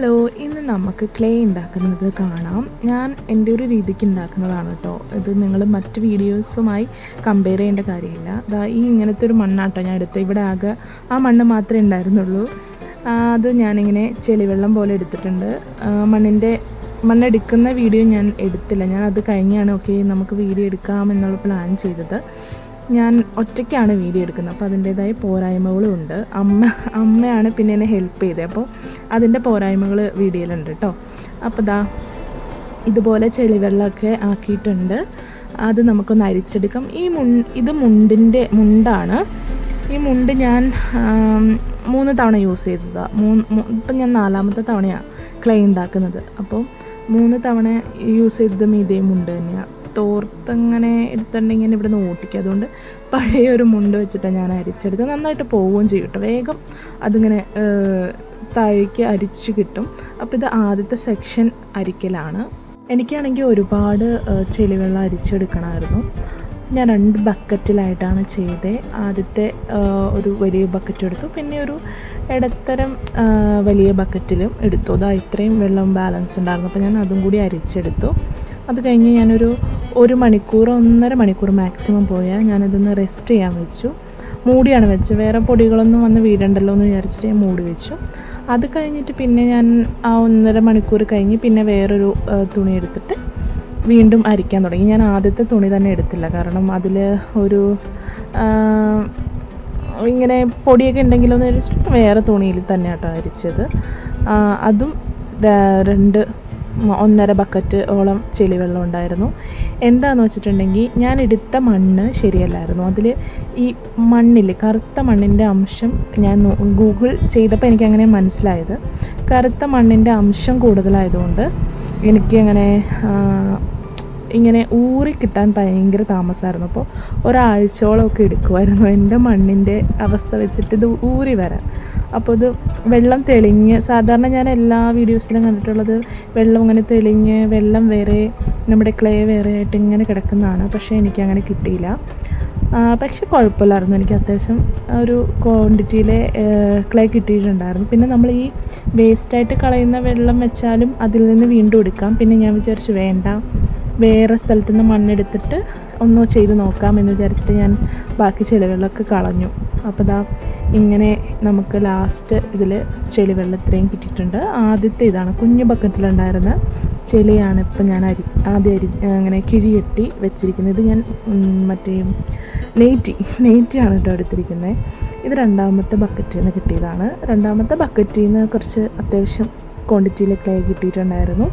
Hello ഇന്ന് നമുക്ക് clay ഉണ്ടാക്കുന്നത് കാണാം. ഞാൻ എന്റെ ഒരു രീതിക്ക് ഉണ്ടാക്കുന്നതാണ് കേട്ടോ ഇത് നിങ്ങൾ മറ്റ് വീഡിയോസുമായി കമ്പയർ ചെയ്യേണ്ട കാര്യമില്ല. അതാ ഈ ഇങ്ങനത്തെ ഒരു മണ്ണാട്ടോ ഞാൻ എടുത്ത് ഇവിടെ ആകെ ആ മണ്ണ് മാത്രമേ ഉണ്ടായിരുന്നുള്ളൂ. അത് ഞാനിങ്ങനെ ചെളിവെള്ളം പോലെ എടുത്തിട്ടുണ്ട്. മണ്ണിന്റെ മണ്ണെടുക്കുന്ന വീഡിയോ ഞാൻ എടുത്തില്ല. ഞാൻ അത് കഴിഞ്ഞാണ് ഓക്കെ നമുക്ക് വീഡിയോ എടുക്കാമെന്നുള്ള പ്ലാൻ ചെയ്തത്. ഞാൻ ഒറ്റയ്ക്കാണ് വീഡിയോ എടുക്കുന്നത്. അപ്പോൾ അതിന്റേതായ പോരായ്മകളും ഉണ്ട്. അമ്മ അമ്മയാണ് പിന്നെ എന്നെ ഹെൽപ്പ് ചെയ്തത്. അപ്പോൾ അതിന്റെ പോരായ്മകൾ വീഡിയോയിലുണ്ട് കേട്ടോ. അപ്പോൾ ദാ ഇതുപോലെ ചെളിവെള്ളമൊക്കെ ആക്കിയിട്ടുണ്ട്. അത് നമുക്കൊന്ന് അരിച്ചെടുക്കാം. ഈ മുൺ ഇത് മുണ്ടിന്റെ മുണ്ടാണ്. ഈ മുണ്ട് ഞാൻ മൂന്ന് തവണ യൂസ് ചെയ്തതാണ് മൂന്ന് ഇപ്പം ഞാൻ നാലാമത്തെ തവണയാണ് ക്ലേ ഉണ്ടാക്കുന്നത്. അപ്പോൾ മൂന്ന് തവണ യൂസ് ചെയ്തതും ഇതേ മുണ്ട് തന്നെയാണ് തോർത്തങ്ങനെ എടുത്തിട്ടുണ്ടെങ്കിൽ ഇവിടെ നിന്ന് ഓട്ടിക്കുക അതുകൊണ്ട് പഴയ ഒരു മുണ്ട് വെച്ചിട്ടാണ് ഞാൻ അരിച്ചെടുത്ത് നന്നായിട്ട് പോവുകയും ചെയ്യും കേട്ടോ. വേഗം അതിങ്ങനെ താഴേക്ക് അരിച്ച് കിട്ടും. അപ്പോൾ ഇത് ആദ്യത്തെ സെക്ഷൻ അരിക്കലാണ്. എനിക്കാണെങ്കിൽ ഒരുപാട് ചെളിവെള്ളം അരിച്ചെടുക്കണമായിരുന്നു. ഞാൻ രണ്ട് ബക്കറ്റിലായിട്ടാണ് ചെയ്തത്. ആദ്യത്തെ ഒരു വലിയ ബക്കറ്റ് എടുത്തു. പിന്നെ ഒരു ഇടത്തരം വലിയ ബക്കറ്റിലും എടുത്തു. അതാ ഇത്രയും വെള്ളം ബാലൻസ് ഉണ്ടായിരുന്നു. അപ്പോൾ ഞാൻ അതും കൂടി അരിച്ചെടുത്തു. അത് കഴിഞ്ഞ് ഞാനൊരു ഒരു മണിക്കൂർ ഒന്നര മണിക്കൂർ മാക്സിമം പോയാൽ ഞാനിതൊന്ന് റെസ്റ്റ് ചെയ്യാൻ വെച്ചു. മൂടിയാണ് വെച്ചത്. വേറെ പൊടികളൊന്നും വന്ന് വീടണ്ടല്ലോ എന്ന് വിചാരിച്ചിട്ട് ഞാൻ മൂടി വെച്ചു. അത് കഴിഞ്ഞിട്ട് പിന്നെ ഞാൻ ആ ഒന്നര മണിക്കൂർ കഴിഞ്ഞ് പിന്നെ വേറൊരു തുണി എടുത്തിട്ട് വീണ്ടും അരിക്കാൻ തുടങ്ങി. ഞാൻ ആദ്യത്തെ തുണി തന്നെ എടുത്തില്ല. കാരണം അതിൽ ഒരു ഇങ്ങനെ പൊടിയൊക്കെ ഉണ്ടെങ്കിലോ എന്ന് വിചാരിച്ചിട്ട് വേറെ തുണിയിൽ തന്നെ കേട്ടോ അരിച്ചത് അതും രണ്ട് ഒന്നര ബക്കറ്റ് ഓളം ചെളിവെള്ളം ഉണ്ടായിരുന്നു. എന്താണെന്ന് വെച്ചിട്ടുണ്ടെങ്കിൽ ഞാൻ എടുത്ത മണ്ണ് ശരിയല്ലായിരുന്നു. അതിൽ ഈ മണ്ണിൽ കറുത്ത മണ്ണിന്റെ അംശം ഞാൻ ഗൂഗിൾ ചെയ്തപ്പോൾ എനിക്ക് അങ്ങനെ മനസ്സിലായത്. കറുത്ത മണ്ണിന്റെ അംശം കൂടുതലായതുകൊണ്ട് എനിക്കങ്ങനെ ഇങ്ങനെ ഊറി കിട്ടാൻ ഭയങ്കര താമസമായിരുന്നു അപ്പോൾ ഒരാഴ്ചയോളമൊക്കെ എടുക്കുമായിരുന്നു എന്റെ മണ്ണിന്റെ അവസ്ഥ വെച്ചിട്ട് ഇത് ഊറി വരാൻ. അപ്പോൾ ഇത് വെള്ളം തെളിഞ്ഞ് സാധാരണ ഞാൻ എല്ലാ വീഡിയോസിലും കണ്ടിട്ടുള്ളത് വെള്ളം ഇങ്ങനെ തെളിഞ്ഞ് വെള്ളം വേറെ നമ്മുടെ ക്ലേ വേറെ ആയിട്ട് ഇങ്ങനെ കിടക്കുന്നതാണ്. പക്ഷേ എനിക്ക് അങ്ങനെ കിട്ടിയില്ല പക്ഷെ കുഴപ്പമില്ലായിരുന്നു. എനിക്ക് അത്യാവശ്യം ഒരു ക്വാണ്ടിറ്റിയിലെ ക്ലേ കിട്ടിയിട്ടുണ്ടായിരുന്നു. പിന്നെ നമ്മൾ ഈ വേസ്റ്റായിട്ട് കളയുന്ന വെള്ളം വെച്ചാലും അതിൽ നിന്ന് വീണ്ടും എടുക്കാം. പിന്നെ ഞാൻ വിചാരിച്ചു വേണ്ട. വേറെ സ്ഥലത്തു നിന്ന് മണ്ണെടുത്തിട്ട് ഒന്നോ ചെയ്ത് നോക്കാമെന്ന് വിചാരിച്ചിട്ട് ഞാൻ ബാക്കി ചെളിവെള്ളമൊക്കെ കളഞ്ഞു. അപ്പോൾ ദാ ഇങ്ങനെ നമുക്ക് ലാസ്റ്റ് ഇതിൽ ചെളിവെള്ളം ഇത്രയും കിട്ടിയിട്ടുണ്ട്. ആദ്യത്തെ ഇതാണ് കുഞ്ഞു ബക്കറ്റിലുണ്ടായിരുന്ന ചെളിയാണ് ഇപ്പം ഞാൻ അരി ആദ്യം അരി അങ്ങനെ കിഴിയെട്ടി വെച്ചിരിക്കുന്നത്. ഇത് ഞാൻ മറ്റേ നെയ്റ്റി നെയ്റ്റിയാണ് കേട്ടോ എടുത്തിരിക്കുന്നത്. ഇത് രണ്ടാമത്തെ ബക്കറ്റിൽ നിന്ന് കിട്ടിയതാണ്. രണ്ടാമത്തെ ബക്കറ്റിൽ നിന്ന് കുറച്ച് അത്യാവശ്യം ക്വാണ്ടിറ്റിയിൽ ക്ലേ കിട്ടിയിട്ടുണ്ടായിരുന്നു.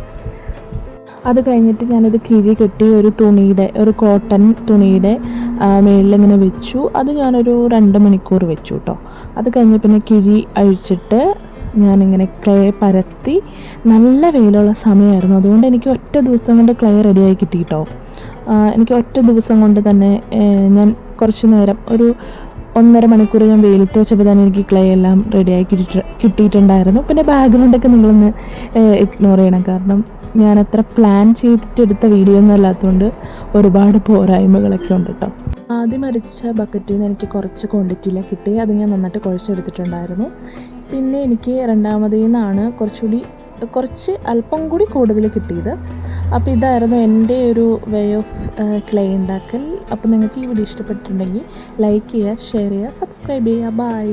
അത് കഴിഞ്ഞിട്ട് ഞാനത് കിഴി കെട്ടി ഒരു തുണിയുടെ ഒരു കോട്ടൺ തുണിയുടെ മേളിലിങ്ങനെ വെച്ചു. അത് ഞാനൊരു രണ്ട് മണിക്കൂർ വെച്ചു കേട്ടോ അത് കഴിഞ്ഞ് പിന്നെ കിഴി അഴിച്ചിട്ട് ഞാനിങ്ങനെ ക്ലേ പരത്തി. നല്ല വെയിലുള്ള സമയമായിരുന്നു അതുകൊണ്ട് എനിക്ക് ഒറ്റ ദിവസം കൊണ്ട് ക്ലേ റെഡിയായി കിട്ടി കേട്ടോ എനിക്ക് ഒറ്റ ദിവസം കൊണ്ട് തന്നെ ഞാൻ കുറച്ച് നേരം ഒരു ഒന്നര മണിക്കൂർ ഞാൻ വെയിലത്ത് വെച്ചപ്പോൾ തന്നെ എനിക്ക് ക്ലേ എല്ലാം റെഡിയായി കിട്ടി കിട്ടിയിട്ടുണ്ടായിരുന്നു. പിന്നെ ബാക്ക്ഗ്രൗണ്ടൊക്കെ നിങ്ങളൊന്ന് ഇഗ്നോർ ചെയ്യണം. കാരണം ഞാൻ അത്ര പ്ലാൻ ചെയ്തിട്ടെടുത്ത വീഡിയോ ഒന്നും അല്ലാത്തതുകൊണ്ട് ഒരുപാട് പോരായ്മകളൊക്കെ ഉണ്ട് കേട്ടോ ആദ്യം അരച്ച ബക്കറ്റിൽ നിന്ന് എനിക്ക് കുറച്ച് ക്വാണ്ടിറ്റിയിലെ കിട്ടി. അത് ഞാൻ നന്നായിട്ട് കുഴച്ചെടുത്തിട്ടുണ്ടായിരുന്നു. പിന്നെ എനിക്ക് രണ്ടാമതിൽ നിന്നാണ് കുറച്ചുകൂടി കുറച്ച് അല്പം കൂടി കൂടുതൽ കിട്ടിയത്. അപ്പോൾ ഇതായിരുന്നു എന്റെ ഒരു വേ ഓഫ് ക്ലേ ഉണ്ടാക്കൽ. അപ്പോൾ നിങ്ങൾക്ക് ഈ വീഡിയോ ഇഷ്ടപ്പെട്ടിട്ടുണ്ടെങ്കിൽ ലൈക്ക് ചെയ്യുക ഷെയർ ചെയ്യുക സബ്സ്ക്രൈബ് ചെയ്യുക. ബൈ